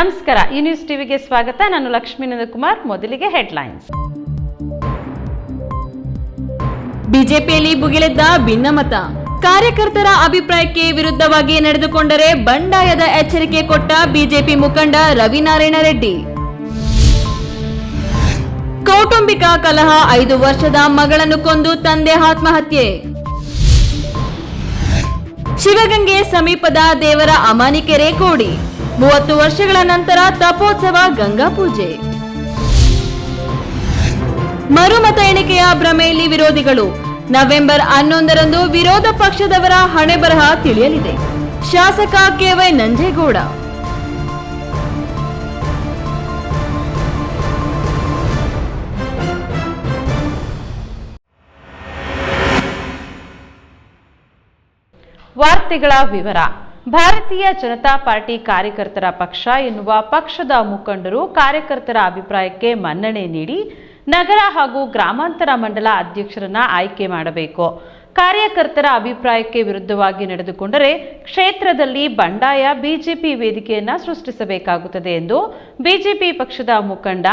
ನಮಸ್ಕಾರ, ಈ ನ್ಯೂಸ್ ಟಿವಿಗೆ ಸ್ವಾಗತ. ನಾನು ಲಕ್ಷ್ಮೀನಂದ ಕುಮಾರ್ ಮೊದಲಿಗೆ ಹೆಡ್ಲೈನ್ಸ್ ಬಿಜೆಪಿಯಲ್ಲಿ ಭುಗಿಲೆದ್ದ ಭಿನ್ನಮತ. ಕಾರ್ಯಕರ್ತರ ಅಭಿಪ್ರಾಯಕ್ಕೆ ವಿರುದ್ಧವಾಗಿ ನಡೆದುಕೊಂಡರೆ ಬಂಡಾಯದ ಎಚ್ಚರಿಕೆ ಕೊಟ್ಟ ಬಿಜೆಪಿ ಮುಖಂಡ ರವಿನಾರಾಯಣ ರೆಡ್ಡಿ. ಕೌಟುಂಬಿಕ ಕಲಹ ಐದು ವರ್ಷದ ಮಗಳನ್ನು ಕೊಂದು ತಂದೆ ಆತ್ಮಹತ್ಯೆ. ಶಿವಗಂಗೆ ಸಮೀಪದ ದೇವರ ಅಮಾನಿಕೆರೆ ಕೋಡಿ. ಮೂವತ್ತು ವರ್ಷಗಳ ನಂತರ ತಪೋತ್ಸವ, ಗಂಗಾ ಪೂಜೆ. ಮರುಮತ ಎಣಿಕೆಯ ಭ್ರಮೆಯಲ್ಲಿ ವಿರೋಧಿಗಳು. ನವೆಂಬರ್ ಹನ್ನೊಂದರಂದು ವಿರೋಧ ಪಕ್ಷದವರ ಹಣೆ ಬರಹ ತಿಳಿಯಲಿದೆ. ಶಾಸಕ ಕೆವೈ ನಂಜೇಗೌಡ. ವಾರ್ತೆಗಳ ವಿವರ. ಭಾರತೀಯ ಜನತಾ ಪಾರ್ಟಿ ಕಾರ್ಯಕರ್ತರ ಪಕ್ಷ ಎನ್ನುವ ಪಕ್ಷದ ಮುಖಂಡರು ಕಾರ್ಯಕರ್ತರ ಅಭಿಪ್ರಾಯಕ್ಕೆ ಮನ್ನಣೆ ನೀಡಿ ನಗರ ಹಾಗೂ ಗ್ರಾಮಾಂತರ ಮಂಡಲ ಅಧ್ಯಕ್ಷರನ್ನ ಆಯ್ಕೆ ಮಾಡಬೇಕು. ಕಾರ್ಯಕರ್ತರ ಅಭಿಪ್ರಾಯಕ್ಕೆ ವಿರುದ್ಧವಾಗಿ ನಡೆದುಕೊಂಡರೆ ಕ್ಷೇತ್ರದಲ್ಲಿ ಬಂಡಾಯ ಬಿಜೆಪಿ ವೇದಿಕೆಯನ್ನ ಸೃಷ್ಟಿಸಬೇಕಾಗುತ್ತದೆ ಎಂದು ಬಿಜೆಪಿ ಪಕ್ಷದ ಮುಖಂಡ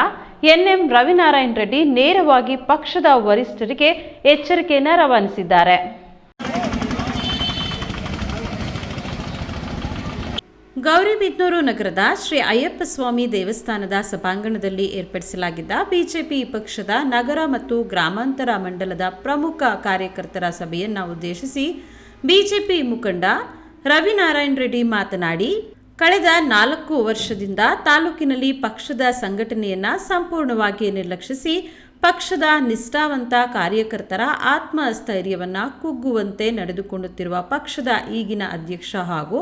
ಎನ್ಎಂ ರವಿನಾರಾಯಣ ರೆಡ್ಡಿ ನೇರವಾಗಿ ಪಕ್ಷದ ವರಿಷ್ಠರಿಗೆ ಎಚ್ಚರಿಕೆಯನ್ನ ರವಾನಿಸಿದ್ದಾರೆ. ಗೌರಿಬಿದನೂರು ನಗರದ ಶ್ರೀ ಅಯ್ಯಪ್ಪ ಸ್ವಾಮಿ ದೇವಸ್ಥಾನದ ಸಭಾಂಗಣದಲ್ಲಿ ಏರ್ಪಡಿಸಲಾಗಿದ್ದ ಬಿಜೆಪಿ ಪಕ್ಷದ ನಗರ ಮತ್ತು ಗ್ರಾಮಾಂತರ ಮಂಡಲದ ಪ್ರಮುಖ ಕಾರ್ಯಕರ್ತರ ಸಭೆಯನ್ನು ಉದ್ದೇಶಿಸಿ ಬಿಜೆಪಿ ಮುಖಂಡ ರವಿನಾರಾಯಣ ರೆಡ್ಡಿ ಮಾತನಾಡಿ, ಕಳೆದ ನಾಲ್ಕು ವರ್ಷದಿಂದ ತಾಲೂಕಿನಲ್ಲಿ ಪಕ್ಷದ ಸಂಘಟನೆಯನ್ನು ಸಂಪೂರ್ಣವಾಗಿ ನಿರ್ಲಕ್ಷಿಸಿ ಪಕ್ಷದ ನಿಷ್ಠಾವಂತ ಕಾರ್ಯಕರ್ತರ ಆತ್ಮಸ್ಥೈರ್ಯವನ್ನು ಕುಗ್ಗುವಂತೆ ನಡೆದುಕೊಳ್ಳುತ್ತಿರುವ ಪಕ್ಷದ ಈಗಿನ ಅಧ್ಯಕ್ಷ ಹಾಗೂ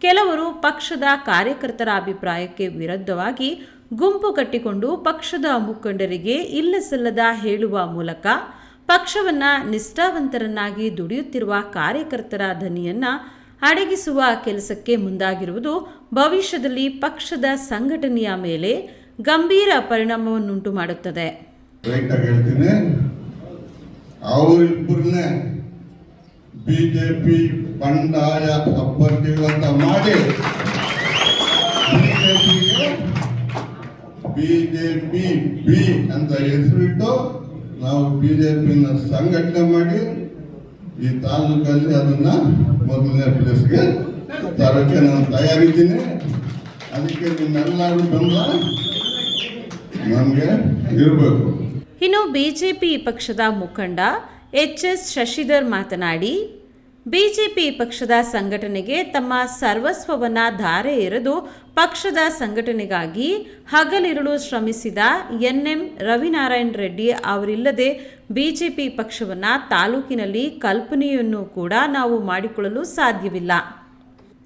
ಕೆಲವರು ಪಕ್ಷದ ಕಾರ್ಯಕರ್ತರ ಅಭಿಪ್ರಾಯಕ್ಕೆ ವಿರುದ್ಧವಾಗಿ ಗುಂಪು ಕಟ್ಟಿಕೊಂಡು ಪಕ್ಷದ ಮುಖಂಡರಿಗೆ ಇಲ್ಲಸಲ್ಲದ ಹೇಳುವ ಮೂಲಕ ಪಕ್ಷವನ್ನ ನಿಷ್ಠಾವಂತರನ್ನಾಗಿ ದುಡಿಯುತ್ತಿರುವ ಕಾರ್ಯಕರ್ತರ ಧನಿಯನ್ನ ಅಡಗಿಸುವ ಕೆಲಸಕ್ಕೆ ಮುಂದಾಗಿರುವುದು ಭವಿಷ್ಯದಲ್ಲಿ ಪಕ್ಷದ ಸಂಘಟನೆಯ ಮೇಲೆ ಗಂಭೀರ ಪರಿಣಾಮವನ್ನುಂಟು ಮಾಡುತ್ತದೆ. ಬಿಜೆಪಿ ಬಂಡಾಯ ಅಭ್ಯರ್ಥಿಗಳಂತ ಮಾಡಿ. ಬಿಜೆಪಿಗೆ ಬಿಜೆಪಿ ಬಿ ಅಂತ ಹೆಸರಿಟ್ಟು ನಾವು ಬಿಜೆಪಿನ ಸಂಘಟನೆ ಮಾಡಿ ಈ ತಾಲೂಕಲ್ಲಿ ಅದನ್ನ ಮೊದಲನೇ ಪ್ಲೇಸ್ಗೆ ತರಕ್ಕೆ ನಾನು ತಯಾರಿದ್ದೀನಿ. ಅದಕ್ಕೆ ನಿಮ್ಮೆಲ್ಲರೂ ಬಂದ ನಮಗೆ ಇರಬೇಕು. ಇನ್ನು ಬಿಜೆಪಿ ಪಕ್ಷದ ಮುಖಂಡ ಎಚ್ ಎಸ್ ಶಶಿಧರ್ ಮಾತನಾಡಿ ಬಿಜೆಪಿ ಪಕ್ಷದ ಸಂಘಟನೆಗೆ ತಮ್ಮ ಸರ್ವಸ್ವವನ್ನ ಧಾರೆ ಎರೆದು ಪಕ್ಷದ ಸಂಘಟನೆಗಾಗಿ ಹಗಲಿರುಳು ಶ್ರಮಿಸಿದ ಎನ್ಎಂ ರವಿನಾರಾಯಣ ರೆಡ್ಡಿ ಅವರಿಲ್ಲದೆ ಬಿಜೆಪಿ ಪಕ್ಷವನ್ನ ತಾಲೂಕಿನಲ್ಲಿ ಕಲ್ಪನೆಯನ್ನು ಕೂಡ ನಾವು ಮಾಡಿಕೊಳ್ಳಲು ಸಾಧ್ಯವಿಲ್ಲ.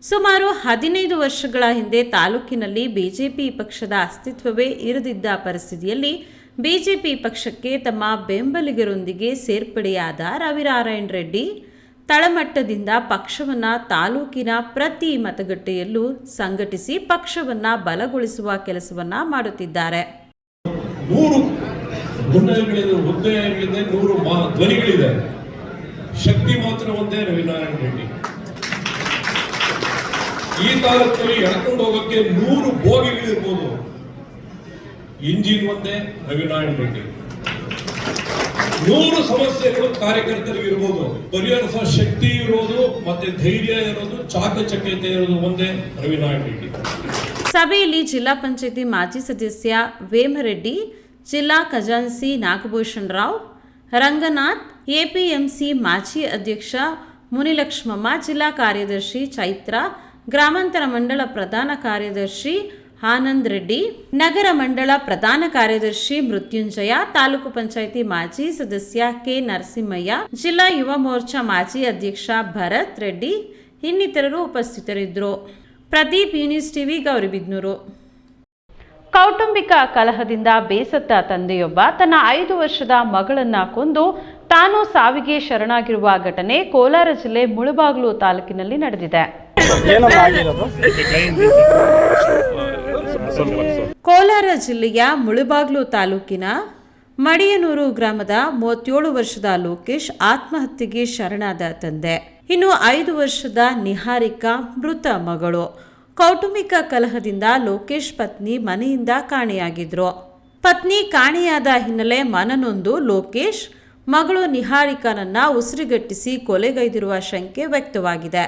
ಸುಮಾರು ಹದಿನೈದು ವರ್ಷಗಳ ಹಿಂದೆ ತಾಲೂಕಿನಲ್ಲಿ ಬಿಜೆಪಿ ಪಕ್ಷದ ಅಸ್ತಿತ್ವವೇ ಇರದಿದ್ದ ಪರಿಸ್ಥಿತಿಯಲ್ಲಿ ಬಿಜೆಪಿ ಪಕ್ಷಕ್ಕೆ ತಮ್ಮ ಬೆಂಬಲಿಗರೊಂದಿಗೆ ಸೇರ್ಪಡೆಯಾದ ರವಿನಾರಾಯಣ ರೆಡ್ಡಿ ತಳಮಟ್ಟದಿಂದ ಪಕ್ಷವನ್ನ ತಾಲೂಕಿನ ಪ್ರತಿ ಮತಗಟ್ಟೆಯಲ್ಲೂ ಸಂಘಟಿಸಿ ಪಕ್ಷವನ್ನ ಬಲಗೊಳಿಸುವ ಕೆಲಸವನ್ನ ಮಾಡುತ್ತಿದ್ದಾರೆ. ನೂರು ನೂರು ಧ್ವನಿಗಳಿದೆ. ಶಕ್ತಿ ಮಾತ್ರ ಒಂದೇ ರವಿನಾರಾಯಣ ರೆಡ್ಡಿ. ಈ ತಾಲೂಕಲ್ಲಿ ಎಳ್ಕೊಂಡು ಹೋಗೋಕ್ಕೆ ನೂರು ಬೋಗಿಗಳಿರ್ಬೋದು. ಇಂಜಿನ್ ಒಂದೇ ರವಿನಾರಾಯಣ ರೆಡ್ಡಿ. ನೂರು ಸಮಸ್ಯೆಗಳು ಕಾರ್ಯಕರ್ತರಿಗೆ ಇರ್ಬೋದು ಪರಿಹರಿಸುವ ಶಕ್ತಿ ಇರೋದು, ಮತ್ತೆ ಧೈರ್ಯ ಇರೋದು, ಚಾಕಚಕ್ಯತೆ ಇರೋದು ಒಂದೇ ರವಿನಾರಾಯಣ ರೆಡ್ಡಿ. ಸಭೆಯಲ್ಲಿ ಜಿಲ್ಲಾ ಪಂಚಾಯತಿ ಮಾಜಿ ಸದಸ್ಯ ವೇಮರೆಡ್ಡಿ, ಜಿಲ್ಲಾ ಖಜಾನ್ಸಿ ನಾಗಭೂಷಣ್ ರಾವ್, ರಂಗನಾಥ್, ಎಪಿಎಂಸಿ ಮಾಜಿ ಅಧ್ಯಕ್ಷ ಮುನಿಲಕ್ಷ್ಮಮ್ಮ, ಜಿಲ್ಲಾ ಕಾರ್ಯದರ್ಶಿ ಚೈತ್ರ, ಗ್ರಾಮಾಂತರ ಮಂಡಳ ಪ್ರಧಾನ ಕಾರ್ಯದರ್ಶಿ ಆನಂದ್ ರೆಡ್ಡಿ ನಗರ ಮಂಡಳ ಪ್ರಧಾನ ಕಾರ್ಯದರ್ಶಿ ಮೃತ್ಯುಂಜಯ ತಾಲೂಕು ಪಂಚಾಯಿತಿ ಮಾಜಿ ಸದಸ್ಯ ಕೆ ನರಸಿಂಹಯ್ಯ ಜಿಲ್ಲಾ ಯುವ ಮೋರ್ಚಾ ಮಾಜಿ ಅಧ್ಯಕ್ಷ ಭರತ್ ರೆಡ್ಡಿ ಇನ್ನಿತರರು ಉಪಸ್ಥಿತರಿದ್ದರು. ಪ್ರದೀಪ್ ಯೂನಿಸ್ ಟಿವಿ ಗೌರಿಬಿದ್ನೂರು. ಕೌಟುಂಬಿಕ ಕಲಹದಿಂದ ಬೇಸತ್ತ ತಂದೆಯೊಬ್ಬ ತನ್ನ ಐದು ವರ್ಷದ ಮಗಳನ್ನ ಕೊಂದು ತಾನು ಸಾವಿಗೆ ಶರಣಾಗಿರುವ ಘಟನೆ ಕೋಲಾರ ಜಿಲ್ಲೆ ಮುಳುಬಾಗ್ಲು ತಾಲೂಕಿನಲ್ಲಿ ನಡೆದಿದೆ. ಕೋಲಾರ ಜಿಲ್ಲೆಯ ಮುಳುಬಾಗ್ಲು ತಾಲೂಕಿನ ಮಡಿಯನೂರು ಗ್ರಾಮದ ಮೂವತ್ತೇಳು ವರ್ಷದ ಲೋಕೇಶ್ ಆತ್ಮಹತ್ಯೆಗೆ ಶರಣಾದ ತಂದೆ. ಇನ್ನು ಐದು ವರ್ಷದ ನಿಹಾರಿಕಾ ಮೃತ ಮಗಳು. ಕೌಟುಂಬಿಕ ಕಲಹದಿಂದ ಲೋಕೇಶ್ ಪತ್ನಿ ಮನೆಯಿಂದ ಕಾಣೆಯಾಗಿದ್ರು. ಪತ್ನಿ ಕಾಣೆಯಾದ ಹಿನ್ನೆಲೆ ಮನನೊಂದು ಲೋಕೇಶ್, ಮಗಳು ನಿಹಾರಿಕಾನನ್ನ ಉಸಿರುಗಟ್ಟಿಸಿ ಕೊಲೆಗೈದಿರುವ ಶಂಕೆ ವ್ಯಕ್ತವಾಗಿದೆ.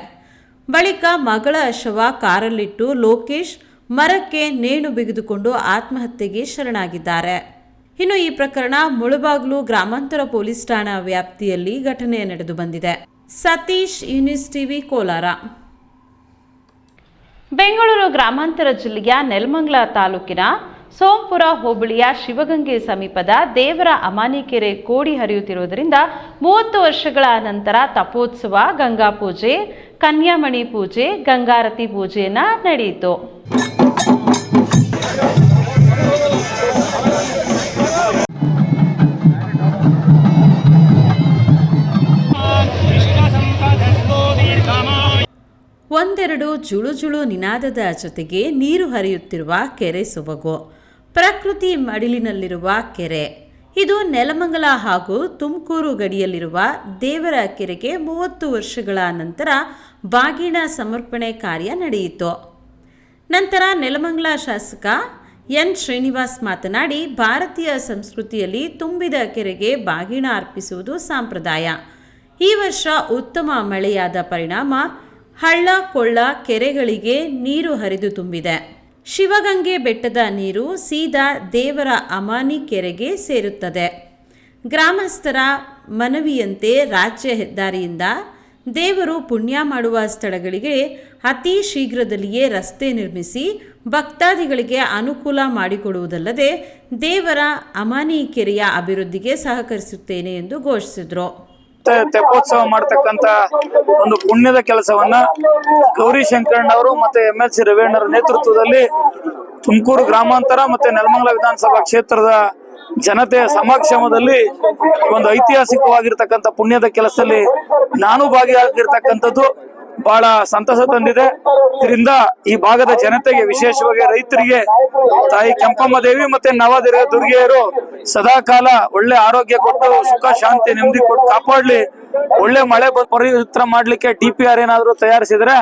ಬಳಿಕ ಮಗಳ ಶವ ಕಾರಲ್ಲಿಟ್ಟು ಲೋಕೇಶ್ ಮರಕ್ಕೆ ನೇಣು ಬಿಗಿದುಕೊಂಡು ಆತ್ಮಹತ್ಯೆಗೆ ಶರಣಾಗಿದ್ದಾರೆ. ಇನ್ನು ಈ ಪ್ರಕರಣ ಮುಳುಬಾಗ್ಲು ಗ್ರಾಮಾಂತರ ಪೊಲೀಸ್ ಠಾಣಾ ವ್ಯಾಪ್ತಿಯಲ್ಲಿ ಘಟನೆ ನಡೆದು ಬಂದಿದೆ. ಸತೀಶ್ ಯೂನಿಸ್ ಟಿವಿ, ಕೋಲಾರ. ಬೆಂಗಳೂರು ಗ್ರಾಮಾಂತರ ಜಿಲ್ಲೆಯ ನೆಲಮಂಗಲ ತಾಲೂಕಿನ ಸೋಂಪುರ ಹೋಬಳಿಯ ಶಿವಗಂಗೆ ಸಮೀಪದ ದೇವರ ಅಮಾನಿಕೆರೆ ಕೋಡಿ ಹರಿಯುತ್ತಿರುವುದರಿಂದ ಮೂವತ್ತು ವರ್ಷಗಳ ನಂತರ ತಪೋತ್ಸವ, ಗಂಗಾ ಪೂಜೆ, ಕನ್ಯಾಮಣಿ ಪೂಜೆ, ಗಂಗಾರತಿ ಪೂಜೆಯನ್ನ ನಡೆಯಿತು. ಒಂದೆರಡು ಜುಳು ಜುಳು ನಿನಾದದ ಜೊತೆಗೆ ನೀರು ಹರಿಯುತ್ತಿರುವ ಕೆರೆ ಸೊಬಗು. ಪ್ರಕೃತಿ ಮಡಿಲಿನಲ್ಲಿರುವ ಕೆರೆ. ಇದು ನೆಲಮಂಗಲ ಹಾಗೂ ತುಮಕೂರು ಗಡಿಯಲ್ಲಿರುವ ದೇವರ ಕೆರೆಗೆ ಮೂವತ್ತು ವರ್ಷಗಳ ನಂತರ ಬಾಗಿಣ ಸಮರ್ಪಣೆ ಕಾರ್ಯ ನಡೆಯಿತು. ನಂತರ ನೆಲಮಂಗಲ ಶಾಸಕ ಎನ್. ಶ್ರೀನಿವಾಸ್ ಮಾತನಾಡಿ, ಭಾರತೀಯ ಸಂಸ್ಕೃತಿಯಲ್ಲಿ ತುಂಬಿದ ಕೆರೆಗೆ ಬಾಗಿಣ ಅರ್ಪಿಸುವುದು ಸಂಪ್ರದಾಯ. ಈ ವರ್ಷ ಉತ್ತಮ ಮಳೆಯಾದ ಪರಿಣಾಮ ಹಳ್ಳ ಕೊಳ್ಳ ಕೆರೆಗಳಿಗೆ ನೀರು ಹರಿದು ತುಂಬಿದೆ. ಶಿವಗಂಗೆ ಬೆಟ್ಟದ ನೀರು ಸೀದಾ ದೇವರ ಅಮಾನಿ ಕೆರೆಗೆ ಸೇರುತ್ತದೆ. ಗ್ರಾಮಸ್ಥರ ಮನವಿಯಂತೆ ರಾಜ್ಯ ಹೆದ್ದಾರಿಯಿಂದ ದೇವರು ಪುಣ್ಯ ಮಾಡುವ ಸ್ಥಳಗಳಿಗೆ ಅತಿ ಶೀಘ್ರದಲ್ಲಿಯೇ ರಸ್ತೆ ನಿರ್ಮಿಸಿ ಭಕ್ತಾದಿಗಳಿಗೆ ಅನುಕೂಲ ಮಾಡಿಕೊಡುವುದಲ್ಲದೆ ದೇವರ ಅಮಾನಿ ಕೆರೆಯ ಅಭಿವೃದ್ಧಿಗೆ ಸಹಕರಿಸುತ್ತೇನೆ ಎಂದು ಘೋಷಿಸಿದರು. ತೆಪ್ಪೋತ್ಸವ ಮಾಡ್ತಕ್ಕಂತ ಒಂದು ಪುಣ್ಯದ ಕೆಲಸವನ್ನ ಗೌರಿ ಶಂಕರಣ್ಣವರು ಮತ್ತೆ ಎಂ ಎಲ್ ಸಿ ರವಿಯಣ್ಣರ ನೇತೃತ್ವದಲ್ಲಿ ತುಮಕೂರು ಗ್ರಾಮಾಂತರ ಮತ್ತೆ ನೆಲಮಂಗಲ ವಿಧಾನಸಭಾ ಕ್ಷೇತ್ರದ ಜನತೆಯ ಸಮಕ್ಷಮದಲ್ಲಿ ಒಂದು ಐತಿಹಾಸಿಕವಾಗಿರ್ತಕ್ಕಂಥ ಪುಣ್ಯದ ಕೆಲಸದಲ್ಲಿ ನಾನು ಭಾಗಿಯಾಗಿರ್ತಕ್ಕಂಥದ್ದು. ಬಹಳ ಸಂತಸ ತಂದಿದೆ. ಇದರಿಂದ ಈ ಭಾಗದ ಜನತೆಗೆ, ವಿಶೇಷವಾಗಿ ರೈತರಿಗೆ, ತಾಯಿ ಕೆಂಪಮ್ಮ ದೇವಿ ಮತ್ತೆ ನವದಿರ ದುರ್ಗೆಯರು ಸದಾ ಕಾಲ ಒಳ್ಳೆ ಆರೋಗ್ಯ ಕೊಟ್ಟು, ಸುಖ, ಶಾಂತಿ ನೆಮ್ಮದಿ ಕೊಟ್ಟು ಕಾಪಾಡ್ಲಿ. ಒಳ್ಳೆ ಮಳೆ ಪವಿತ್ರ ಮಾಡ್ಲಿಕ್ಕೆ ಡಿ ಪಿ ಆರ್ ಏನಾದ್ರು ತಯಾರಿಸಿದ್ರೆ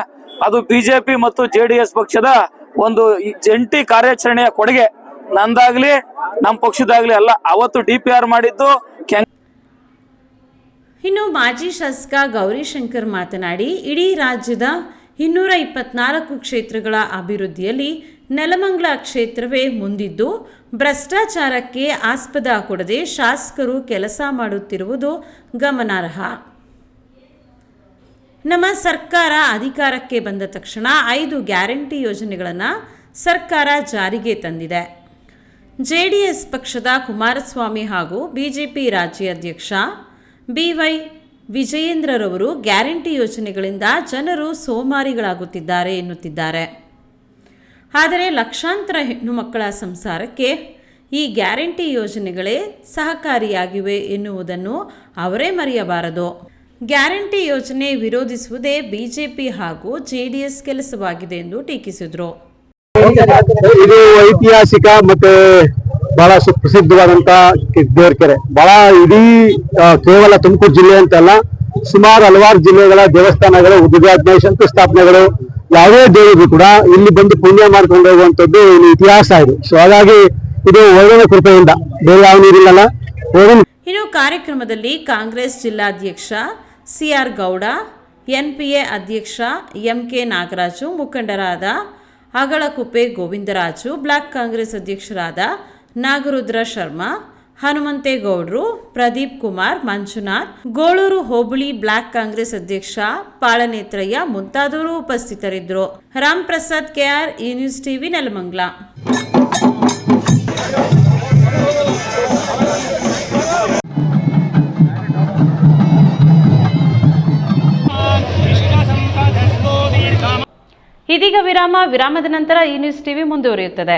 ಅದು ಬಿಜೆಪಿ ಮತ್ತು ಜೆಡಿಎಸ್ ಪಕ್ಷದ ಒಂದು ಜಂಟಿ ಕಾರ್ಯಾಚರಣೆಯ ಕೊಡುಗೆ. ನಂದಾಗ್ಲಿ ನಮ್ಮ ಪಕ್ಷದಾಗ್ಲಿ ಅಲ್ಲ, ಅವತ್ತು ಡಿ ಪಿ ಆರ್ ಮಾಡಿದ್ದು ಇನ್ನು ಮಾಜಿ ಶಾಸಕ ಗೌರಿಶಂಕರ್ ಮಾತನಾಡಿ, ಇಡೀ ರಾಜ್ಯದ ಇನ್ನೂರ ಇಪ್ಪತ್ನಾಲ್ಕು ಕ್ಷೇತ್ರಗಳ ಅಭಿವೃದ್ಧಿಯಲ್ಲಿ ನೆಲಮಂಗಲ ಕ್ಷೇತ್ರವೇ ಮುಂದಿದ್ದು, ಭ್ರಷ್ಟಾಚಾರಕ್ಕೆ ಆಸ್ಪದ ಕೊಡದೆ ಶಾಸಕರು ಕೆಲಸ ಮಾಡುತ್ತಿರುವುದು ಗಮನಾರ್ಹ. ನಮ್ಮ ಸರ್ಕಾರ ಅಧಿಕಾರಕ್ಕೆ ಬಂದ ತಕ್ಷಣ ಐದು ಗ್ಯಾರಂಟಿ ಯೋಜನೆಗಳನ್ನು ಸರ್ಕಾರ ಜಾರಿಗೆ ತಂದಿದೆ. ಜೆಡಿಎಸ್ ಪಕ್ಷದ ಕುಮಾರಸ್ವಾಮಿ ಹಾಗೂ ಬಿಜೆಪಿ ರಾಜ್ಯಾಧ್ಯಕ್ಷ ಬಿವೈ ವಿಜಯೇಂದ್ರರವರು ಗ್ಯಾರಂಟಿ ಯೋಜನೆಗಳಿಂದ ಜನರು ಸೋಮಾರಿಗಳಾಗುತ್ತಿದ್ದಾರೆ ಎನ್ನುತ್ತಿದ್ದಾರೆ. ಆದರೆ ಲಕ್ಷಾಂತರ ಹೆಣ್ಣು ಮಕ್ಕಳ ಸಂಸಾರಕ್ಕೆ ಈ ಗ್ಯಾರಂಟಿ ಯೋಜನೆಗಳೇ ಸಹಕಾರಿಯಾಗಿವೆ ಎನ್ನುವುದನ್ನು ಅವರೇ ಮರೆಯಬಾರದು. ಗ್ಯಾರಂಟಿ ಯೋಜನೆ ವಿರೋಧಿಸುವುದೇ ಬಿಜೆಪಿ ಹಾಗೂ ಜೆಡಿಎಸ್ ಕೆಲಸವಾಗಿದೆ ಎಂದು ಟೀಕಿಸಿದರು. ಇದು ಐತಿಹಾಸಿಕ ಮತ್ತೆ ಬಹಳ ಸುಪ್ರಸಿದ್ಧವಾದಂತ ದೇವ್ರ ಕೆರೆ ಬಹಳ ಇಡೀ ಕೇವಲ ತುಮಕೂರು ಜಿಲ್ಲೆ ಅಂತಲ್ಲ, ಸುಮಾರು ಹಲವಾರು ಜಿಲ್ಲೆಗಳ ದೇವಸ್ಥಾನಗಳು ಉದ್ಘಾಟನೆ ಶಂಕುಸ್ಥಾಪನೆಗಳು ಯಾವುದೇ ದೇವರಿಗೂ ಕೂಡ ಇಲ್ಲಿ ಬಂದು ಪುಣ್ಯ ಮಾಡ್ಕೊಂಡು ಹೋಗುವಂಥದ್ದು ಇಲ್ಲಿ ಇತಿಹಾಸ ಇದು. ಸೊ ಹಾಗಾಗಿ ಇದು ಒಳ್ಳೆಯ ಕೃಪೆಯಿಂದ, ಬೇರೆ ಯಾವ ನೀರಿಲ್ಲಲ್ಲ. ಇನ್ನು ಕಾರ್ಯಕ್ರಮದಲ್ಲಿ ಕಾಂಗ್ರೆಸ್ ಜಿಲ್ಲಾಧ್ಯಕ್ಷ ಸಿಆರ್ ಗೌಡ ಎನ್ಪಿಎ ಅಧ್ಯಕ್ಷ ಎಂಕೆ ನಾಗರಾಜು, ಮುಖಂಡರಾದ ಅಗಳಕುಪ್ಪೆ ಗೋವಿಂದರಾಜು, ಬ್ಲಾಕ್ ಕಾಂಗ್ರೆಸ್ ಅಧ್ಯಕ್ಷರಾದ ನಾಗರುದ್ರ ಶರ್ಮಾ, ಹನುಮಂತೇಗೌಡರು, ಪ್ರದೀಪ್ ಕುಮಾರ್, ಮಂಜುನಾಥ್, ಗೋಳೂರು ಹೋಬಳಿ ಬ್ಲಾಕ್ ಕಾಂಗ್ರೆಸ್ ಅಧ್ಯಕ್ಷ ಪಾಳನೇತ್ರಯ್ಯ ಮುಂತಾದವರು ಉಪಸ್ಥಿತರಿದ್ದರು. Ram Prasad KR, E news TV Nelamangala. ಇದೀಗ ವಿರಾಮ, ವಿರಾಮದ ನಂತರ ಈ ನ್ಯೂಸ್ ಟಿವಿ ಮುಂದುವರಿಯುತ್ತದೆ.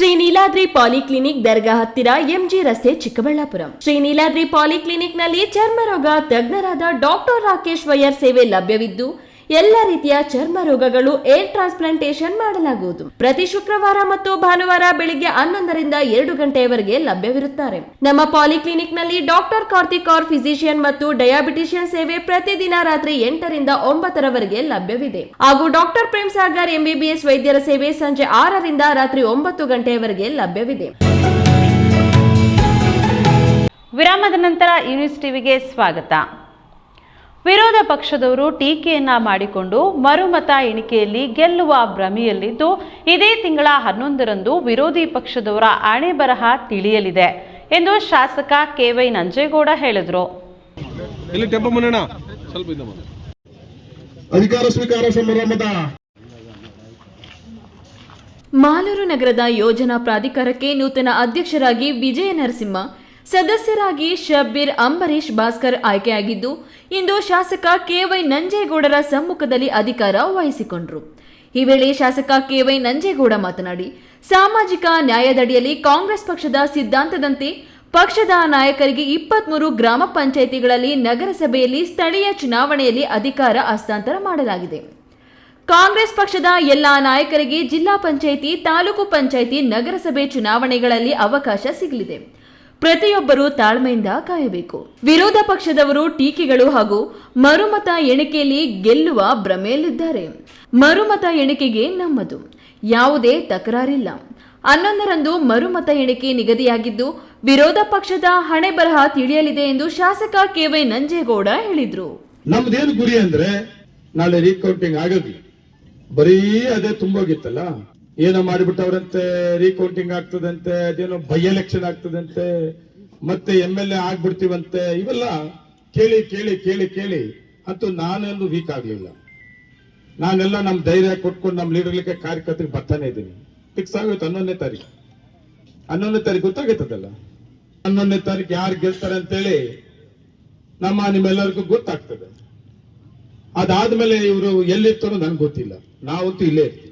ಶ್ರೀ ನೀಲಾದ್ರಿ ಪಾಲಿಕ್ಲಿನಿಕ್ ದರ್ಗಾ ಹತ್ತಿರ ಎಂಜಿ ರಸ್ತೆ ಚಿಕ್ಕಬಳ್ಳಾಪುರ. ಶ್ರೀ ನೀಲಾದ್ರಿ ಪಾಲಿಕ್ಲಿನಿಕ್ನಲ್ಲಿ ಚರ್ಮರೋಗ ತಜ್ಞರಾದ ಡಾಕ್ಟರ್ ರಾಕೇಶ್ ವೈಯರ್ ಸೇವೆ ಲಭ್ಯವಿದ್ದು ಎಲ್ಲ ರೀತಿಯ ಚರ್ಮ ರೋಗಗಳು ಏರ್ ಟ್ರಾನ್ಸ್ಪ್ಲಾಂಟೇಶನ್ ಮಾಡಲಾಗುವುದು. ಪ್ರತಿ ಶುಕ್ರವಾರ ಮತ್ತು ಭಾನುವಾರ ಬೆಳಿಗ್ಗೆ ಹನ್ನೊಂದರಿಂದ ಎರಡು ಗಂಟೆಯವರೆಗೆ ಲಭ್ಯವಿರುತ್ತಾರೆ. ನಮ್ಮ ಪಾಲಿಕ್ಲಿನಿಕ್ನಲ್ಲಿ ಡಾಕ್ಟರ್ ಕಾರ್ತಿಕ್ ಅವರ್ ಫಿಸಿಷಿಯನ್ ಮತ್ತು ಡಯಾಬಿಟಿಷಿಯನ್ ಸೇವೆ ಪ್ರತಿದಿನ ರಾತ್ರಿ ಎಂಟರಿಂದ ಒಂಬತ್ತರವರೆಗೆ ಲಭ್ಯವಿದೆ. ಹಾಗೂ ಡಾಕ್ಟರ್ ಪ್ರೇಮ್ ಸಾಗರ್ ಎಂಬಿಬಿಎಸ್ ವೈದ್ಯರ ಸೇವೆ ಸಂಜೆ ಆರರಿಂದ ರಾತ್ರಿ ಒಂಬತ್ತು ಗಂಟೆಯವರೆಗೆ ಲಭ್ಯವಿದೆ. ವಿರಾಮದ ನಂತರ ನ್ಯೂಸ್ ಟಿವಿಗೆ ಸ್ವಾಗತ. ವಿರೋಧ ಪಕ್ಷದವರು ಟೀಕೆಯನ್ನ ಮಾಡಿಕೊಂಡು ಮರುಮತ ಎಣಿಕೆಯಲ್ಲಿ ಗೆಲ್ಲುವ ಭ್ರಮೆಯಲ್ಲಿದ್ದು ಇದೇ ತಿಂಗಳ ಹನ್ನೊಂದರಂದು ವಿರೋಧಿ ಪಕ್ಷದವರ ಆಣೆ ಬರಹ ತಿಳಿಯಲಿದೆ ಎಂದು ಶಾಸಕ ಕೆ ವೈ ನಂಜೇಗೌಡ ಹೇಳಿದರು. ಅಧಿಕಾರ ಸ್ವೀಕಾರ ಸಮಾರಂಭದ ಮಾಲೂರು ನಗರದ ಯೋಜನಾ ಪ್ರಾಧಿಕಾರಕ್ಕೆ ನೂತನ ಅಧ್ಯಕ್ಷರಾಗಿ ವಿಜಯ ನರಸಿಂಹ ಸದಸ್ಯರಾಗಿ ಶಬ್ಬೀರ್ ಅಂಬರೀಶ್ ಭಾಸ್ಕರ್ ಆಯ್ಕೆಯಾಗಿದ್ದು, ಇಂದು ಶಾಸಕ ಕೆವೈ ನಂಜೇಗೌಡರ ಸಮ್ಮುಖದಲ್ಲಿ ಅಧಿಕಾರ ವಹಿಸಿಕೊಂಡರು. ಈ ವೇಳೆ ಶಾಸಕ ಕೆವೈ ನಂಜೇಗೌಡ ಮಾತನಾಡಿ, ಸಾಮಾಜಿಕ ನ್ಯಾಯದಡಿಯಲ್ಲಿ ಕಾಂಗ್ರೆಸ್ ಪಕ್ಷದ ಸಿದ್ಧಾಂತದಂತೆ ಪಕ್ಷದ ನಾಯಕರಿಗೆ ಇಪ್ಪತ್ಮೂರು ಗ್ರಾಮ ಪಂಚಾಯಿತಿಗಳಲ್ಲಿ ನಗರಸಭೆಯಲ್ಲಿ ಸ್ಥಳೀಯ ಚುನಾವಣೆಯಲ್ಲಿ ಅಧಿಕಾರ ಹಸ್ತಾಂತರ ಮಾಡಲಾಗಿದೆ. ಕಾಂಗ್ರೆಸ್ ಪಕ್ಷದ ಎಲ್ಲಾ ನಾಯಕರಿಗೆ ಜಿಲ್ಲಾ ಪಂಚಾಯಿತಿ, ತಾಲೂಕು ಪಂಚಾಯಿತಿ, ನಗರಸಭೆ ಚುನಾವಣೆಗಳಲ್ಲಿ ಅವಕಾಶ ಸಿಗಲಿದೆ. ಪ್ರತಿಯೊಬ್ಬರೂ ತಾಳ್ಮೆಯಿಂದ ಕಾಯಬೇಕು. ವಿರೋಧ ಪಕ್ಷದವರು ಟೀಕೆಗಳು ಹಾಗೂ ಮರುಮತ ಎಣಿಕೆಯಲ್ಲಿ ಗೆಲ್ಲುವ ಭ್ರಮೆಯಲ್ಲಿದ್ದಾರೆ. ಮರುಮತ ಎಣಿಕೆಗೆ ನಮ್ಮದು. ಯಾವುದೇ ತಕರಾರಿಲ್ಲ. ಹನ್ನೊಂದರಂದು ಮರುಮತ ಎಣಿಕೆ ನಿಗದಿಯಾಗಿದ್ದು, ವಿರೋಧ ಪಕ್ಷದ ಹಣೆ ಬರಹ ತಿಳಿಯಲಿದೆ ಎಂದು ಶಾಸಕ ಕೆ ವೈ ನಂಜೇಗೌಡ ಹೇಳಿದ್ರು. ನಮ್ದೇನು ಗುರಿ ಅಂದ್ರೆ ನಾಳೆ ರೀಕೌಂಟಿಂಗ್ ಆಗೋದಿಲ್ಲ ಬರೀ ಅದೇ ತುಂಬೋಗಿತ್ತಲ್ಲ? ಏನೋ ಮಾಡಿಬಿಟ್ಟವ್ರಂತೆ ರೀಕೌಂಟಿಂಗ್ ಆಗ್ತದಂತೆ, ಅದೇನೋ ಬೈ ಎಲೆಕ್ಷನ್ ಆಗ್ತದಂತೆ, ಮತ್ತೆ ಎಂ ಎಲ್ ಎ ಆಗ್ಬಿಡ್ತೀವಂತೆ, ಇವೆಲ್ಲ ಕೇಳಿ ಕೇಳಿ ಕೇಳಿ ಕೇಳಿ ಅಂತೂ ನಾನೊಂದು ವೀಕ್ ಆಗ್ಲಿಲ್ಲ. ನಾನೆಲ್ಲ ನಮ್ ಧೈರ್ಯ ಕೊಟ್ಕೊಂಡು ನಮ್ ಲೀಡರ್ಲಿಕ್ಕೆ ಕಾರ್ಯಕರ್ತರಿಗೆ ಬರ್ತಾನೆ ಇದ್ದೀನಿ. ಫಿಕ್ಸ್ ಆಗೋಯ್ತು ಹನ್ನೊಂದನೇ ತಾರೀಕು. ಹನ್ನೊಂದನೇ ತಾರೀಕು ಗೊತ್ತಾಗೈತದಲ್ಲ? ಹನ್ನೊಂದನೇ ತಾರೀಕು ಯಾರು ಗೆಲ್ತಾರೆ ಅಂತೇಳಿ ನಮ್ಮ, ನಿಮ್ಮೆಲ್ಲರಿಗೂ ಗೊತ್ತಾಗ್ತದೆ. ಅದಾದ್ಮೇಲೆ ಇವರು ಎಲ್ಲಿರ್ತಾರೋ ನನ್ಗೆ ಗೊತ್ತಿಲ್ಲ. ನಾವಂತೂ ಇಲ್ಲೇ ಇರ್ತೀವಿ.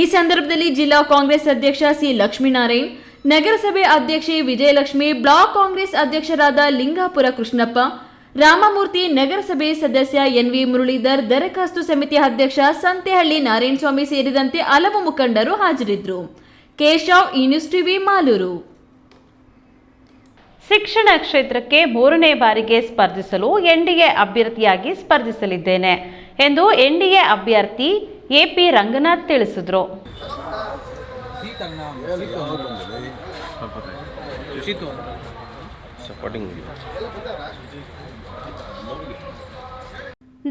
ಈ ಸಂದರ್ಭದಲ್ಲಿ ಜಿಲ್ಲಾ ಕಾಂಗ್ರೆಸ್ ಅಧ್ಯಕ್ಷ ಸಿ ಲಕ್ಷ್ಮೀನಾರಾಯಣ್, ನಗರಸಭೆ ಅಧ್ಯಕ್ಷೆ ವಿಜಯಲಕ್ಷ್ಮಿ, ಬ್ಲಾಕ್ ಕಾಂಗ್ರೆಸ್ ಅಧ್ಯಕ್ಷರಾದ ಲಿಂಗಾಪುರ ಕೃಷ್ಣಪ್ಪ, ರಾಮಮೂರ್ತಿ ನಗರಸಭೆ ಸದಸ್ಯ ಎನ್ವಿ ಮುರಳೀಧರ್, ದರಖಾಸ್ತು ಸಮಿತಿ ಅಧ್ಯಕ್ಷ ಸಂತೆಹಳ್ಳಿ ನಾರಾಯಣಸ್ವಾಮಿ ಸೇರಿದಂತೆ ಹಲವು ಮುಖಂಡರು ಹಾಜರಿದ್ದರು. ಕೇಶವ್ ಈ ನ್ಯೂಸ್ ಟಿವಿ ಮಾಲೂರು. ಶಿಕ್ಷಣ ಕ್ಷೇತ್ರಕ್ಕೆ ಮೂರನೇ ಬಾರಿಗೆ ಸ್ಪರ್ಧಿಸಲು ಎನ್ಡಿಎ ಅಭ್ಯರ್ಥಿಯಾಗಿ ಸ್ಪರ್ಧಿಸಲಿದ್ದೇನೆ ಎಂದು ಎನ್ಡಿಎ ಅಭ್ಯರ್ಥಿ ಎಪಿ ರಂಗನಾಥ್ ತಿಳಿಸಿದರು.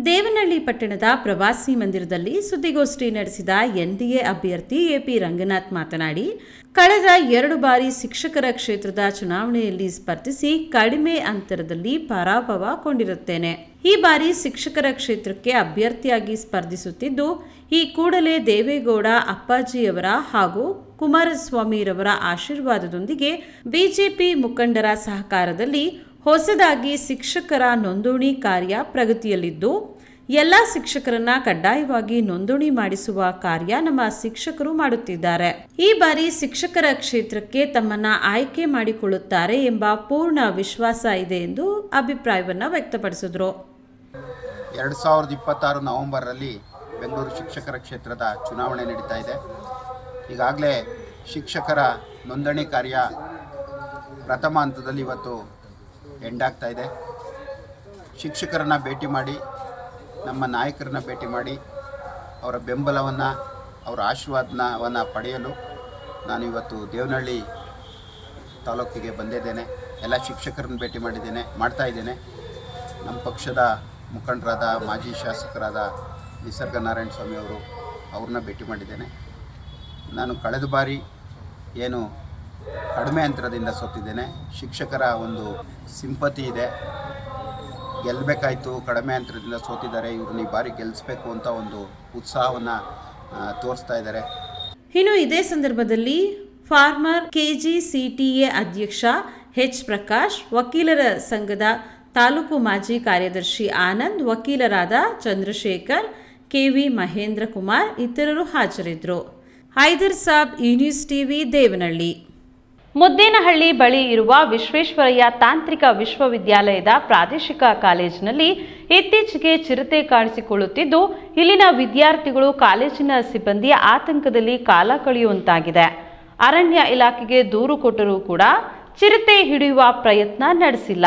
ದೇವನಹಳ್ಳಿ ಪಟ್ಟಣದ ಪ್ರವಾಸಿ ಮಂದಿರದಲ್ಲಿ ಸುದ್ದಿಗೋಷ್ಠಿ ನಡೆಸಿದ ಎನ್ಡಿಎ ಅಭ್ಯರ್ಥಿ ಎಪಿ ರಂಗನಾಥ್ ಮಾತನಾಡಿ ಕಳೆದ ಎರಡು ಬಾರಿ ಶಿಕ್ಷಕರ ಕ್ಷೇತ್ರದ ಚುನಾವಣೆಯಲ್ಲಿ ಸ್ಪರ್ಧಿಸಿ ಕಡಿಮೆ ಅಂತರದಲ್ಲಿ ಪರಾಭವಗೊಂಡಿರುತ್ತೇನೆ ಈ ಬಾರಿ ಶಿಕ್ಷಕರ ಕ್ಷೇತ್ರಕ್ಕೆ ಅಭ್ಯರ್ಥಿಯಾಗಿ ಸ್ಪರ್ಧಿಸುತ್ತಿದ್ದು, ಈ ಕೂಡಲೇ ದೇವೇಗೌಡ ಅಪ್ಪಾಜಿಯವರ ಹಾಗೂ ಕುಮಾರಸ್ವಾಮಿರವರ ಆಶೀರ್ವಾದದೊಂದಿಗೆ ಬಿಜೆಪಿ ಮುಖಂಡರ ಸಹಕಾರದಲ್ಲಿ ಹೊಸದಾಗಿ ಶಿಕ್ಷಕರ ನೋಂದಣಿ ಕಾರ್ಯ ಪ್ರಗತಿಯಲ್ಲಿದ್ದು ಎಲ್ಲ ಶಿಕ್ಷಕರನ್ನ ಕಡ್ಡಾಯವಾಗಿ ನೋಂದಣಿ ಮಾಡಿಸುವ ಕಾರ್ಯ ನಮ್ಮ ಶಿಕ್ಷಕರು ಮಾಡುತ್ತಿದ್ದಾರೆ. ಈ ಬಾರಿ ಶಿಕ್ಷಕರ ಕ್ಷೇತ್ರಕ್ಕೆ ತಮ್ಮನ್ನ ಆಯ್ಕೆ ಮಾಡಿಕೊಳ್ಳುತ್ತಾರೆ ಎಂಬ ಪೂರ್ಣ ವಿಶ್ವಾಸ ಇದೆ ಎಂದು ಅಭಿಪ್ರಾಯವನ್ನ ವ್ಯಕ್ತಪಡಿಸಿದ್ರು. ಎರಡು ಸಾವಿರದ ಇಪ್ಪತ್ತಾರು ನವೆಂಬರಲ್ಲಿ ಬೆಂಗಳೂರು ಶಿಕ್ಷಕರ ಕ್ಷೇತ್ರದ ಚುನಾವಣೆ ನಡೀತಾ ಇದೆ. ಈಗಾಗಲೇ ಶಿಕ್ಷಕರ ನೋಂದಣಿ ಕಾರ್ಯ ಪ್ರಥಮ ಹಂತದಲ್ಲಿ ಇವತ್ತು ಎಂಡಾಗ್ತಾ ಇದೆ. ಶಿಕ್ಷಕರನ್ನು ಭೇಟಿ ಮಾಡಿ ನಮ್ಮ ನಾಯಕರನ್ನ ಭೇಟಿ ಮಾಡಿ ಅವರ ಬೆಂಬಲವನ್ನು, ಅವರ ಆಶೀರ್ವಾದನವನ್ನು ಪಡೆಯಲು ನಾನು ಇವತ್ತು ದೇವನಹಳ್ಳಿ ತಾಲೂಕಿಗೆ ಬಂದಿದ್ದೇನೆ. ಎಲ್ಲ ಶಿಕ್ಷಕರನ್ನ ಭೇಟಿ ಮಾಡಿದ್ದೇನೆ, ಮಾಡ್ತಾ ಇದ್ದೇನೆ. ನಮ್ಮ ಪಕ್ಷದ ಮುಖಂಡರಾದ, ಮಾಜಿ ಶಾಸಕರಾದ ನಿಸರ್ಗ ನಾರಾಯಣ ಸ್ವಾಮಿ ಅವರು ಅವ್ರನ್ನ ಭೇಟಿ ಮಾಡಿದ್ದೇನೆ. ನಾನು ಕಳೆದ ಬಾರಿ ಏನು ಕಡಿಮೆ ಅಂತರದಿಂದ ಸೋತಿದ್ದೇನೆ. ಶಿಕ್ಷಕರ ಒಂದು ಸಿಂಪತಿ ಇದೆ. ಗೆಲ್ಲಬೇಕಾಯ್ತು, ಕಡಿಮೆ ಅಂತರದಿಂದ ಸೋತಿದ್ದಾರೆ, ಇವ್ರನ್ನ ಈ ಬಾರಿ ಗೆಲ್ಲಿಸ್ಬೇಕು ಅಂತ ಒಂದು ಉತ್ಸಾಹವನ್ನು ತೋರಿಸ್ತಾ ಇದ್ದಾರೆ. ಇನ್ನು ಇದೇ ಸಂದರ್ಭದಲ್ಲಿ ಫಾರ್ಮರ್ ಕೆಜಿಸಿಟಿಎ ಅಧ್ಯಕ್ಷ ಎಚ್ ಪ್ರಕಾಶ್ ವಕೀಲರ ಸಂಘದ ತಾಲೂಕು ಮಾಜಿ ಕಾರ್ಯದರ್ಶಿ ಆನಂದ್, ವಕೀಲರಾದ ಚಂದ್ರಶೇಖರ್, ಕೆವಿ ಮಹೇಂದ್ರ ಕುಮಾರ್ ಇತರರು ಹಾಜರಿದ್ದರು. Haider Saab E news TV, Devanahalli. Muddenahalli ಬಳಿ ಇರುವ ವಿಶ್ವೇಶ್ವರಯ್ಯ ತಾಂತ್ರಿಕ ವಿಶ್ವವಿದ್ಯಾಲಯದ ಪ್ರಾದೇಶಿಕ ಕಾಲೇಜಿನಲ್ಲಿ ಇತ್ತೀಚೆಗೆ ಚಿರತೆ ಕಾಣಿಸಿಕೊಳ್ಳುತ್ತಿದ್ದು, ಇಲ್ಲಿನ ವಿದ್ಯಾರ್ಥಿಗಳು ಕಾಲೇಜಿನ ಸಿಬ್ಬಂದಿ ಆತಂಕದಲ್ಲಿ ಕಾಲ ಕಳೆಯುವಂತಾಗಿದೆ. ಅರಣ್ಯ ಇಲಾಖೆಗೆ ದೂರು ಕೊಟ್ಟರೂ ಕೂಡ ಚಿರತೆ ಹಿಡಿಯುವ ಪ್ರಯತ್ನ ನಡೆಸಿಲ್ಲ.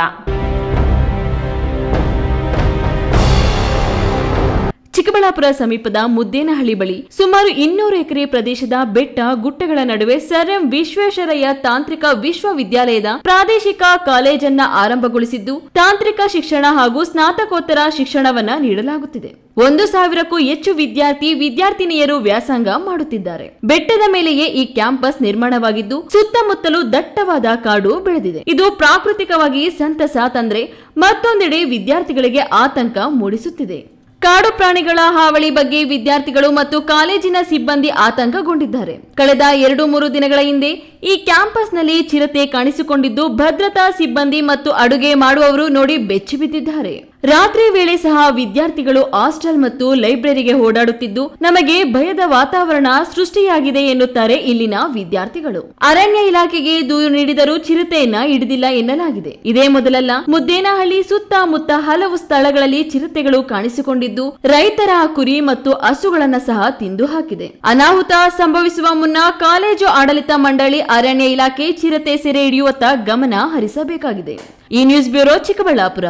ಚಿಕ್ಕಬಳ್ಳಾಪುರ ಸಮೀಪದ ಮುದ್ದೇನಹಳ್ಳಿ ಬಳಿ ಸುಮಾರು ಇನ್ನೂರು ಎಕರೆ ಪ್ರದೇಶದ ಬೆಟ್ಟ ಗುಟ್ಟಗಳ ನಡುವೆ ಸರ್ ಎಂ ವಿಶ್ವೇಶ್ವರಯ್ಯ ತಾಂತ್ರಿಕ ವಿಶ್ವವಿದ್ಯಾಲಯದ ಪ್ರಾದೇಶಿಕ ಕಾಲೇಜನ್ನ ಆರಂಭಗೊಳಿಸಿದ್ದು, ತಾಂತ್ರಿಕ ಶಿಕ್ಷಣ ಹಾಗೂ ಸ್ನಾತಕೋತ್ತರ ಶಿಕ್ಷಣವನ್ನ ನೀಡಲಾಗುತ್ತಿದೆ. ಒಂದು ಸಾವಿರಕ್ಕೂ ಹೆಚ್ಚು ವಿದ್ಯಾರ್ಥಿ ವಿದ್ಯಾರ್ಥಿನಿಯರು ವ್ಯಾಸಂಗ ಮಾಡುತ್ತಿದ್ದಾರೆ. ಬೆಟ್ಟದ ಮೇಲೆಯೇ ಈ ಕ್ಯಾಂಪಸ್ ನಿರ್ಮಾಣವಾಗಿದ್ದು, ಸುತ್ತಮುತ್ತಲು ದಟ್ಟವಾದ ಕಾಡು ಬೆಳೆದಿದೆ. ಇದು ಪ್ರಾಕೃತಿಕವಾಗಿ ಸಂತಸ ತಂದ್ರೆ ಮತ್ತೊಂದೆಡೆ ವಿದ್ಯಾರ್ಥಿಗಳಿಗೆ ಆತಂಕ ಮೂಡಿಸುತ್ತಿದೆ. ಕಾಡು ಪ್ರಾಣಿಗಳ ಹಾವಳಿ ಬಗ್ಗೆ ವಿದ್ಯಾರ್ಥಿಗಳು ಮತ್ತು ಕಾಲೇಜಿನ ಸಿಬ್ಬಂದಿ ಆತಂಕಗೊಂಡಿದ್ದಾರೆ. ಕಳೆದ ಎರಡು ಮೂರು ದಿನಗಳ ಹಿಂದೆ ಈ ಕ್ಯಾಂಪಸ್ನಲ್ಲಿ ಚಿರತೆ ಕಾಣಿಸಿಕೊಂಡಿದ್ದು ಭದ್ರತಾ ಸಿಬ್ಬಂದಿ ಮತ್ತು ಅಡುಗೆ ಮಾಡುವವರು ನೋಡಿ ಬೆಚ್ಚಿ ಬಿದ್ದಿದ್ದಾರೆ ರಾತ್ರಿ ವೇಳೆ ಸಹ ವಿದ್ಯಾರ್ಥಿಗಳು ಹಾಸ್ಟೆಲ್ ಮತ್ತು ಲೈಬ್ರರಿಗೆ ಓಡಾಡುತ್ತಿದ್ದು, ನಮಗೆ ಭಯದ ವಾತಾವರಣ ಸೃಷ್ಟಿಯಾಗಿದೆ ಎನ್ನುತ್ತಾರೆ ಇಲ್ಲಿನ ವಿದ್ಯಾರ್ಥಿಗಳು. ಅರಣ್ಯ ಇಲಾಖೆಗೆ ದೂರು ನೀಡಿದರೂ ಚಿರತೆಯನ್ನ ಹಿಡಿದಿಲ್ಲ ಎನ್ನಲಾಗಿದೆ. ಇದೇ ಮೊದಲಲ್ಲ, ಮುದ್ದೇನಹಳ್ಳಿ ಸುತ್ತಮುತ್ತ ಹಲವು ಸ್ಥಳಗಳಲ್ಲಿ ಚಿರತೆಗಳು ಕಾಣಿಸಿಕೊಂಡಿದ್ದು, ರೈತರ ಕುರಿ ಮತ್ತು ಹಸುಗಳನ್ನ ಸಹ ತಿಂದು ಹಾಕಿದೆ. ಅನಾಹುತ ಸಂಭವಿಸುವ ಮುನ್ನ ಕಾಲೇಜು ಆಡಳಿತ ಮಂಡಳಿ ಅರಣ್ಯ ಇಲಾಖೆ ಚಿರತೆ ಸೆರೆ ಹಿಡಿಯುವತ್ತ ಗಮನ ಹರಿಸಬೇಕಾಗಿದೆ. ಈ ನ್ಯೂಸ್ ಬ್ಯೂರೋ ಚಿಕ್ಕಬಳ್ಳಾಪುರ.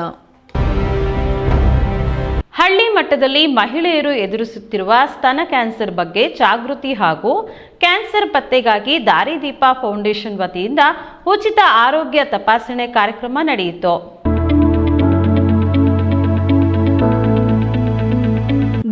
ಹಳ್ಳಿ ಮಟ್ಟದಲ್ಲಿ ಮಹಿಳೆಯರು ಎದುರಿಸುತ್ತಿರುವ ಸ್ತನ ಕ್ಯಾನ್ಸರ್ ಬಗ್ಗೆ ಜಾಗೃತಿ ಹಾಗೂ ಕ್ಯಾನ್ಸರ್ ಪತ್ತೆಗಾಗಿ ದಾರಿದೀಪ ಫೌಂಡೇಶನ್ ವತಿಯಿಂದ ಉಚಿತ ಆರೋಗ್ಯ ತಪಾಸಣೆ ಕಾರ್ಯಕ್ರಮ ನಡೆಯಿತು.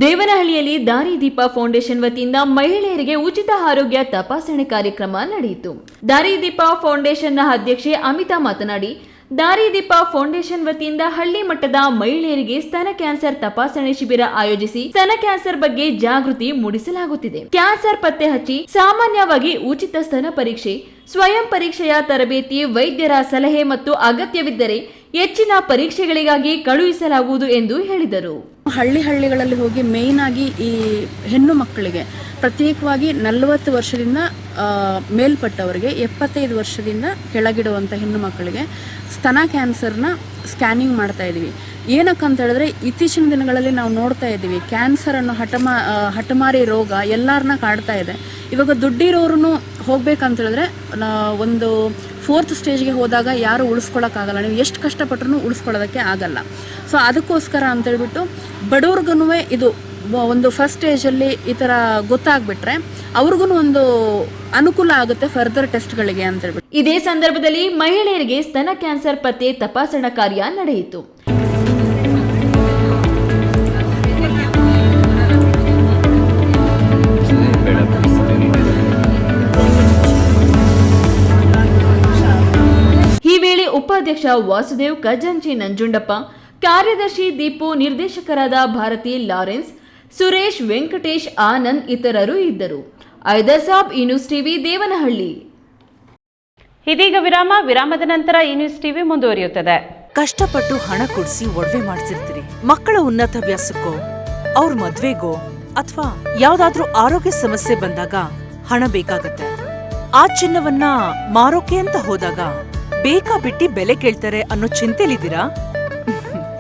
ದೇವನಹಳ್ಳಿಯಲ್ಲಿ ದಾರಿದೀಪ ಫೌಂಡೇಶನ್ ವತಿಯಿಂದ ಮಹಿಳೆಯರಿಗೆ ಉಚಿತ ಆರೋಗ್ಯ ತಪಾಸಣೆ ಕಾರ್ಯಕ್ರಮ ನಡೆಯಿತು. ದಾರಿದೀಪ ಫೌಂಡೇಶನ್ನ ಅಧ್ಯಕ್ಷೆ ಅಮಿತಾ ಮಾತನಾಡಿ ದಾರಿದೀಪ ಫೌಂಡೇಶನ್ ವತಿಯಿಂದ ಹಳ್ಳಿ ಮಟ್ಟದ ಮಹಿಳೆಯರಿಗೆ ಸ್ತನ ಕ್ಯಾನ್ಸರ್ ತಪಾಸಣೆ ಶಿಬಿರ ಆಯೋಜಿಸಿ ಸ್ತನ ಕ್ಯಾನ್ಸರ್ ಬಗ್ಗೆ ಜಾಗೃತಿ ಮೂಡಿಸಲಾಗುತ್ತಿದೆ. ಕ್ಯಾನ್ಸರ್ ಪತ್ತೆ ಹಚ್ಚಿ ಸಾಮಾನ್ಯವಾಗಿ ಉಚಿತ ಸ್ತನ ಪರೀಕ್ಷೆ, ಸ್ವಯಂ ಪರೀಕ್ಷೆಯ ತರಬೇತಿ, ವೈದ್ಯರ ಸಲಹೆ ಮತ್ತು ಅಗತ್ಯವಿದ್ದರೆ ಹೆಚ್ಚಿನ ಪರೀಕ್ಷೆಗಳಿಗಾಗಿ ಕಳುಹಿಸಲಾಗುವುದು ಎಂದು ಹೇಳಿದರು. ಹಳ್ಳಿ ಹಳ್ಳಿಗಳಲ್ಲಿ ಹೋಗಿ ಮೇಯ್ನಾಗಿ ಈ ಹೆಣ್ಣು ಮಕ್ಕಳಿಗೆ ಪ್ರತ್ಯೇಕವಾಗಿ ನಲವತ್ತು ವರ್ಷದಿಂದ ಮೇಲ್ಪಟ್ಟವರಿಗೆ ಎಪ್ಪತ್ತೈದು ವರ್ಷದಿಂದ ಕೆಳಗಿಡುವಂಥ ಹೆಣ್ಣು ಮಕ್ಕಳಿಗೆ ಸ್ತನ ಕ್ಯಾನ್ಸರ್ನ ಸ್ಕ್ಯಾನಿಂಗ್ ಮಾಡ್ತಾ ಇದ್ದೀವಿ. ಏನಕ್ಕಂತ ಹೇಳಿದ್ರೆ ಇತ್ತೀಚಿನ ದಿನಗಳಲ್ಲಿ ನಾವು ನೋಡ್ತಾ ಇದ್ದೀವಿ, ಕ್ಯಾನ್ಸರ್ ಅನ್ನೋ ಹಠಮಾ ಹಠಮಾರಿ ರೋಗ ಎಲ್ಲರನ್ನ ಕಾಡ್ತಾ ಇದೆ. ಇವಾಗ ದುಡ್ಡಿರೋರು ಹೋಗ್ಬೇಕಂತ ಹೇಳಿದ್ರೆ ಒಂದು ಫೋರ್ತ್ ಸ್ಟೇಜ್ಗೆ ಹೋದಾಗ ಯಾರು ಉಳಿಸ್ಕೊಳಕ್ಕಾಗಲ್ಲ, ನೀವು ಎಷ್ಟು ಕಷ್ಟಪಟ್ಟರು ಉಳಿಸ್ಕೊಳ್ಳೋದಕ್ಕೆ ಆಗಲ್ಲ. ಸೊ ಅದಕ್ಕೋಸ್ಕರ ಅಂತೇಳ್ಬಿಟ್ಟು ಬಡವ್ರಿಗೂ ಇದು ಒಂದು ಫಸ್ಟ್ ಸ್ಟೇಜಲ್ಲಿ ಈ ಥರ ಗೊತ್ತಾಗ್ಬಿಟ್ರೆ ಅವ್ರಿಗೂ ಒಂದು ಅನುಕೂಲ ಆಗುತ್ತೆ ಫರ್ದರ್ ಟೆಸ್ಟ್ಗಳಿಗೆ ಅಂತ ಹೇಳ್ಬಿಟ್ಟು. ಇದೇ ಸಂದರ್ಭದಲ್ಲಿ ಮಹಿಳೆಯರಿಗೆ ಸ್ತನ ಕ್ಯಾನ್ಸರ್ ಪತ್ತೆ ತಪಾಸಣಾ ಕಾರ್ಯ ನಡೆಯಿತು. ಈ ವೇಳೆ ಉಪಾಧ್ಯಕ್ಷ ವಾಸುದೇವ್, ಖಜಾಂಚಿ, ನಂಜುಂಡಪ್ಪ ಕಾರ್ಯದರ್ಶಿ ದೀಪು ನಿರ್ದೇಶಕರಾದ ಭಾರತಿ ಲಾರೆನ್ಸ್ ಸುರೇಶ್ ವೆಂಕಟೇಶ್ ಆನಂದ್ ಇತರರು ಇದ್ದರು. ಐದರ್ ಸಾಬ್ ಈ ನ್ಯೂಸ್ ಟಿವಿ ದೇವನಹಳ್ಳಿ. ಇದೀಗ ವಿರಾಮ ವಿರಾಮದ ನಂತರ ಈ ನ್ಯೂಸ್ ಟಿವಿ ಮುಂದುವರಿಯುತ್ತದೆ. ಕಷ್ಟಪಟ್ಟು ಹಣ ಕೊಡಿಸಿ ಒಡವೆ ಮಾಡಿಸಿರ್ತೀರಿ. ಮಕ್ಕಳ ಉನ್ನತ ಉನ್ನತಾಭ್ಯಾಸಕ್ಕೋ ಅವ್ರ ಮದ್ವೆಗೋ ಅಥವಾ ಯಾವ್ದಾದ್ರೂ ಆರೋಗ್ಯ ಸಮಸ್ಯೆ ಬಂದಾಗ ಹಣ ಬೇಕಾಗತ್ತೆ. ಆ ಚಿನ್ನವನ್ನ ಮಾರೋಕೆ ಅಂತ ಹೋದಾಗ ಬೇಕಾ ಬಿಟ್ಟಿ ಬೆಲೆ ಕೇಳ್ತಾರೆ ಅನ್ನೋ ಚಿಂತೆಲಿದ್ದೀರಾ?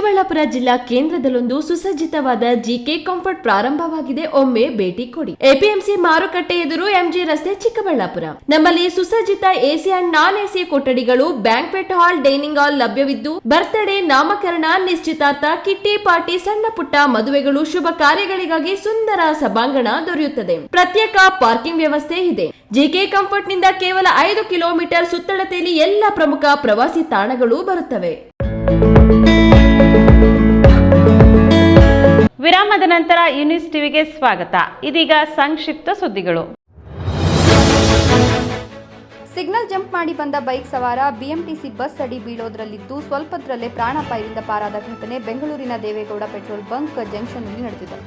ಚಿಕ್ಕಬಳ್ಳಾಪುರ ಜಿಲ್ಲಾ ಕೇಂದ್ರದಲ್ಲೊಂದು ಸುಸಜ್ಜಿತವಾದ ಜಿಕೆ ಕಂಫರ್ಟ್ ಪ್ರಾರಂಭವಾಗಿದೆ. ಒಮ್ಮೆ ಭೇಟಿ ಕೊಡಿ. ಎಪಿಎಂಸಿ ಮಾರುಕಟ್ಟೆ ಎದುರು ಎಂಜಿ ರಸ್ತೆ ಚಿಕ್ಕಬಳ್ಳಾಪುರ. ನಮ್ಮಲ್ಲಿ ಸುಸಜ್ಜಿತ ಎಸಿ ಅಂಡ್ ನಾನ್ ಎಸಿ ಕೊಠಡಿಗಳು ಬ್ಯಾಂಕ್ವೆಟ್ ಹಾಲ್, ಡೈನಿಂಗ್ ಹಾಲ್ ಲಭ್ಯವಿದ್ದು, ಬರ್ತ್ಡೇ, ನಾಮಕರಣ, ನಿಶ್ಚಿತಾರ್ಥ, ಕಿಟ್ಟಿ ಪಾರ್ಟಿ, ಸಣ್ಣ ಪುಟ್ಟ ಮದುವೆಗಳು, ಶುಭ ಕಾರ್ಯಗಳಿಗಾಗಿ ಸುಂದರ ಸಭಾಂಗಣ ದೊರೆಯುತ್ತದೆ. ಪ್ರತ್ಯೇಕ ಪಾರ್ಕಿಂಗ್ ವ್ಯವಸ್ಥೆ ಇದೆ. ಜೆಕೆ ಕಂಫರ್ಟ್ನಿಂದ ಕೇವಲ ಐದು ಕಿಲೋಮೀಟರ್ ಸುತ್ತಳತೆಯಲ್ಲಿ ಎಲ್ಲ ಪ್ರಮುಖ ಪ್ರವಾಸಿ ತಾಣಗಳು ಬರುತ್ತವೆ. ವಿರಾಮದ ನಂತರ ಯುನಿಸ್ ಟಿವಿಗೆ ಸ್ವಾಗತ. ಇದೀಗ ಸಂಕ್ಷಿಪ್ತ ಸುದ್ದಿಗಳು. ಸಿಗ್ನಲ್ ಜಂಪ್ ಮಾಡಿ ಬಂದ ಬೈಕ್ ಸವಾರ ಬಿಎಂಟಿಸಿ ಬಸ್ ಅಡಿ ಬೀಳೋದ್ರಲ್ಲಿದ್ದು ಸ್ವಲ್ಪದ್ರಲ್ಲೇ ಪ್ರಾಣಾಪಾಯದಿಂದ ಪಾರಾದ ಘಟನೆ ಬೆಂಗಳೂರಿನ ದೇವೇಗೌಡ ಪೆಟ್ರೋಲ್ ಬಂಕ್ ಜಂಕ್ಷನ್ನಲ್ಲಿ ನಡೆದಿದೆ.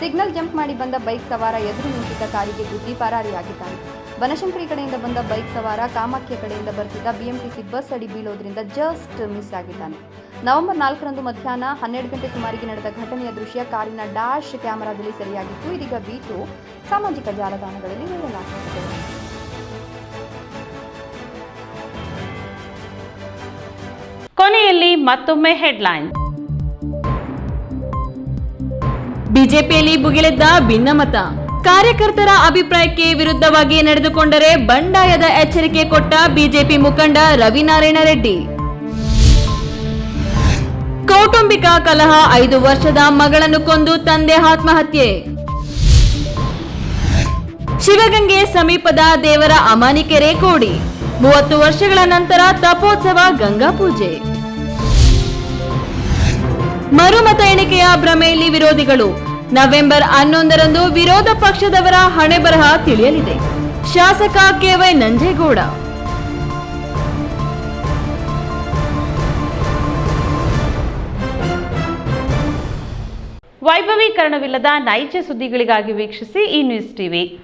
ಸಿಗ್ನಲ್ ಜಂಪ್ ಮಾಡಿ ಬಂದ ಬೈಕ್ ಸವಾರ ಎದುರು ನಿಂತಿದ್ದ ಕಾರಿಗೆ ಗುದ್ದಿ ಪರಾರಿಯಾಗಿದ್ದಾನೆ. ಬನಶಂಕರಿ ಕಡೆಯಿಂದ ಬಂದ ಬೈಕ್ ಸವಾರ ಕಾಮಾಖ್ಯ ಕಡೆಯಿಂದ ಬರ್ತಿದ್ದ ಬಿಎಂಟಿಸಿ ಬಸ್ ಅಡಿ ಬೀಳೋದ್ರಿಂದ ಜಸ್ಟ್ ಮಿಸ್ ಆಗಿದ್ದಾನೆ. ನವೆಂಬರ್ ನಾಲ್ಕರಂದು ಮಧ್ಯಾಹ್ನ ಹನ್ನೆರಡು ಗಂಟೆ ಸುಮಾರಿಗೆ ನಡೆದ ಘಟನೆಯ ದೃಶ್ಯ ಕಾರಿನ ಡ್ಯಾಶ್ ಕ್ಯಾಮೆರಾದಲ್ಲಿ ಸರಿಯಾಗಿತ್ತು. ಇದೀಗ ಬೀಟು ಸಾಮಾಜಿಕ ಜಾಲತಾಣಗಳಲ್ಲಿ ವೈರಲ್ ಕೊನೆಯಲ್ಲಿ ಮತ್ತೊಮ್ಮೆ ಹೆಡ್ಲೈನ್. ಬಿಜೆಪಿಯಲ್ಲಿ ಭುಗಿಲೆದ್ದ ಭಿನ್ನಮತ. ಕಾರ್ಯಕರ್ತರ ಅಭಿಪ್ರಾಯಕ್ಕೆ ವಿರುದ್ಧವಾಗಿ ನಡೆದುಕೊಂಡರೆ ಬಂಡಾಯದ ಎಚ್ಚರಿಕೆ ಕೊಟ್ಟ ಬಿಜೆಪಿ ಮುಖಂಡ ರವಿನಾರಾಯಣ ರೆಡ್ಡಿ. ಕೌಟುಂಬಿಕ ಕಲಹ ಐದು ವರ್ಷದ ಮಗಳನ್ನು ಕೊಂದು ತಂದೆ ಆತ್ಮಹತ್ಯೆ. ಶಿವಗಂಗೆ ಸಮೀಪದ ದೇವರ ಅಮಾನಿಕೆರೆ ಕೋಡಿ ಮೂವತ್ತು ವರ್ಷಗಳ ನಂತರ ತಪೋತ್ಸವ ಗಂಗಾ ಪೂಜೆ. ಮರುಮತ ಎಣಿಕೆಯ ಭ್ರಮೆಯಲ್ಲಿ ವಿರೋಧಿಗಳು ನವೆಂಬರ್ ಹನ್ನೊಂದರಂದು ವಿರೋಧ ಪಕ್ಷದವರ ಹಣೆ ಬರಹ ತಿಳಿಯಲಿದೆ. ಶಾಸಕ ಕೆವೈ ನಂಜೇಗೌಡ. ವೈಭವೀಕರಣವಿಲ್ಲದ ನೈಜ ಸುದ್ದಿಗಳಿಗಾಗಿ ವೀಕ್ಷಿಸಿ ಈ ನ್ಯೂಸ್ ಟಿವಿ.